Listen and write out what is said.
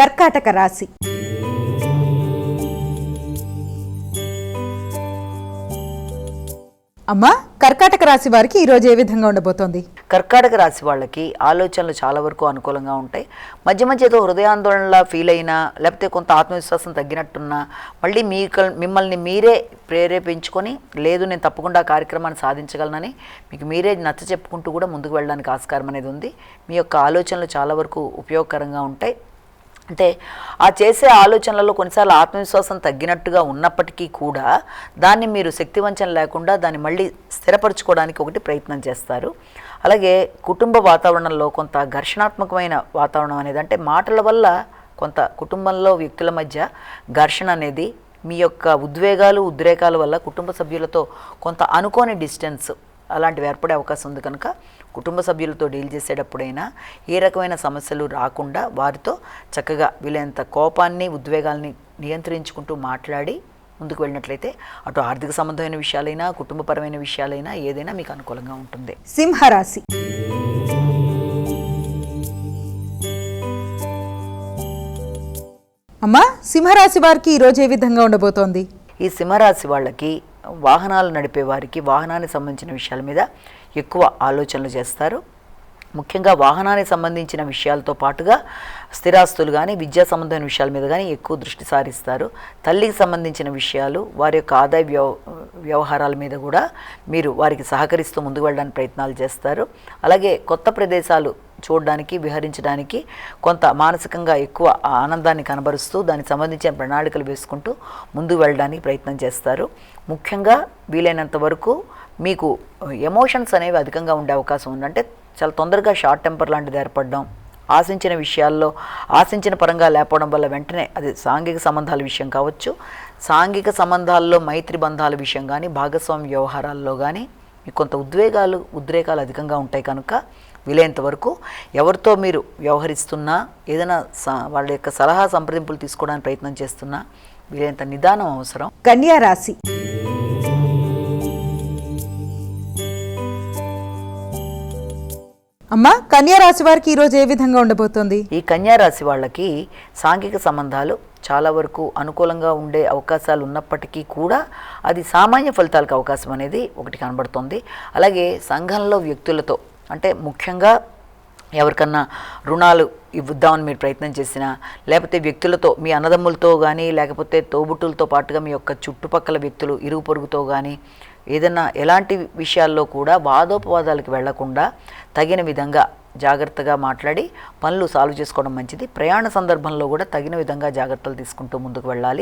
కర్కాటక రాశి. అమ్మా కర్కాటక రాశి వారికి ఈరోజు ఏ విధంగా ఉండబోతోంది? కర్కాటక రాశి వాళ్ళకి ఆలోచనలు చాలా వరకు అనుకూలంగా ఉంటాయి. మధ్య మధ్య ఏదో హృదయాందోళనలా ఫీల్ అయినా లేకపోతే కొంత ఆత్మవిశ్వాసం తగ్గినట్టున్నా మళ్ళీ మీ మిమ్మల్ని మీరే ప్రేరేపించుకొని లేదు నేను తప్పకుండా ఆ కార్యక్రమాన్ని సాధించగలనని మీకు మీరే నచ్చ చెప్పుకుంటూ కూడా ముందుకు వెళ్ళడానికి ఆస్కారం అనేది ఉంది. మీ యొక్క ఆలోచనలు చాలా వరకు ఉపయోగకరంగా ఉంటాయి. అంటే ఆ చేసే ఆలోచనలలో కొన్నిసార్లు ఆత్మవిశ్వాసం తగ్గినట్టుగా ఉన్నప్పటికీ కూడా దాన్ని మీరు శక్తివంచన లేకుండా దాన్ని మళ్ళీ స్థిరపరచుకోవడానికి ఒకటి ప్రయత్నం చేస్తారు. అలాగే కుటుంబ వాతావరణంలో కొంత ఘర్షణాత్మకమైన వాతావరణం అనేది అంటే మాటల వల్ల కొంత కుటుంబంలో వ్యక్తుల మధ్య ఘర్షణ అనేది మీ యొక్క ఉద్వేగాలు ఉద్రేకాల వల్ల కుటుంబ సభ్యులతో కొంత అనుకోని డిస్టెన్స్ అలాంటివి ఏర్పడే అవకాశం ఉంది కనుక కుటుంబ సభ్యులతో డీల్ చేసేటప్పుడైనా ఏ రకమైన సమస్యలు రాకుండా వారితో చక్కగా వీలైనంత కోపాన్ని ఉద్వేగాల్ని నియంత్రించుకుంటూ మాట్లాడి ముందుకు వెళ్ళినట్లయితే అటు ఆర్థిక సంబంధమైన విషయాలైనా కుటుంబపరమైన విషయాలైనా ఏదైనా మీకు అనుకూలంగా ఉంటుంది. సింహరాశి. అమ్మా సింహరాశి వారికి ఈరోజు ఏ విధంగా ఉండబోతోంది? ఈ సింహరాశి వాళ్ళకి వాహనాలు నడిపే వారికి వాహనానికి సంబంధించిన విషయాల మీద ఎక్కువ ఆలోచనలు చేస్తారు. ముఖ్యంగా వాహనానికి సంబంధించిన విషయాలతో పాటుగా స్థిరాస్తులు కానీ విద్యా సంబంధమైన విషయాల మీద కానీ ఎక్కువ దృష్టి సారిస్తారు. తల్లికి సంబంధించిన విషయాలు వారి యొక్క ఆదాయ వ్యవ వ్యవహారాల మీద కూడా మీరు వారికి సహకరిస్తూ ముందుకు వెళ్ళడానికి ప్రయత్నాలు చేస్తారు. అలాగే కొత్త ప్రదేశాలు చూడడానికి విహరించడానికి కొంత మానసికంగా ఎక్కువ ఆనందాన్ని కనబరుస్తూ దానికి సంబంధించిన ప్రణాళికలు వేసుకుంటూ ముందు వెళ్ళడానికి ప్రయత్నం చేస్తారు. ముఖ్యంగా వీలైనంత వరకు మీకు ఎమోషన్స్ అనేవి అధికంగా ఉండే అవకాశం ఉందంటే చాలా తొందరగా షార్ట్ టెంపర్ లాంటిది ఏర్పడడం ఆశించిన విషయాల్లో ఆశించిన పరంగా లేకపోవడం వల్ల వెంటనే అది సాంఘిక సంబంధాల విషయం కావచ్చు. సాంఘిక సంబంధాల్లో మైత్రి బంధాల విషయం కానీ భాగస్వామ్య వ్యవహారాల్లో కానీ మీకు కొంత ఉద్వేగాలు ఉద్రేకాలు అధికంగా ఉంటాయి కనుక వీలైనంత వరకు ఎవరితో మీరు వ్యవహరిస్తున్నా ఏదైనా స- వాళ్ళ యొక్క సలహా సంప్రదింపులు తీసుకోవడానికి ప్రయత్నం చేస్తున్నా వీలైనంత నిదానం అవసరం. కన్యా రాశి. అమ్మా కన్యా రాశి వారికి ఈరోజు ఏ విధంగా ఉండబోతోంది? ఈ కన్యా రాశి వాళ్ళకి సాంఘిక సంబంధాలు చాలా వరకు అనుకూలంగా ఉండే అవకాశాలు ఉన్నప్పటికీ కూడా అది సామాన్య ఫలితాలకు అవకాశం అనేది ఒకటి కనబడుతుంది. అలాగే సంఘంలో వ్యక్తులతో అంటే ముఖ్యంగా ఎవరికన్నా రుణాలు ఇవ్వద్దామని మీరు ప్రయత్నం చేసినా లేకపోతే వ్యక్తులతో మీ అన్నదమ్ములతో కానీ లేకపోతే తోబుట్టులతో పాటుగా మీ యొక్క చుట్టుపక్కల వ్యక్తులు ఇరుగు పొరుగుతో కానీ ఏదైనా ఎలాంటి విషయాల్లో కూడా వాదోపవాదాలకు వెళ్ళకుండా తగిన విధంగా జాగ్రత్తగా మాట్లాడి పనులు సాల్వ్ చేసుకోవడం మంచిది. ప్రయాణ సందర్భంలో కూడా తగిన విధంగా జాగ్రత్తలు తీసుకుంటూ ముందుకు వెళ్ళాలి.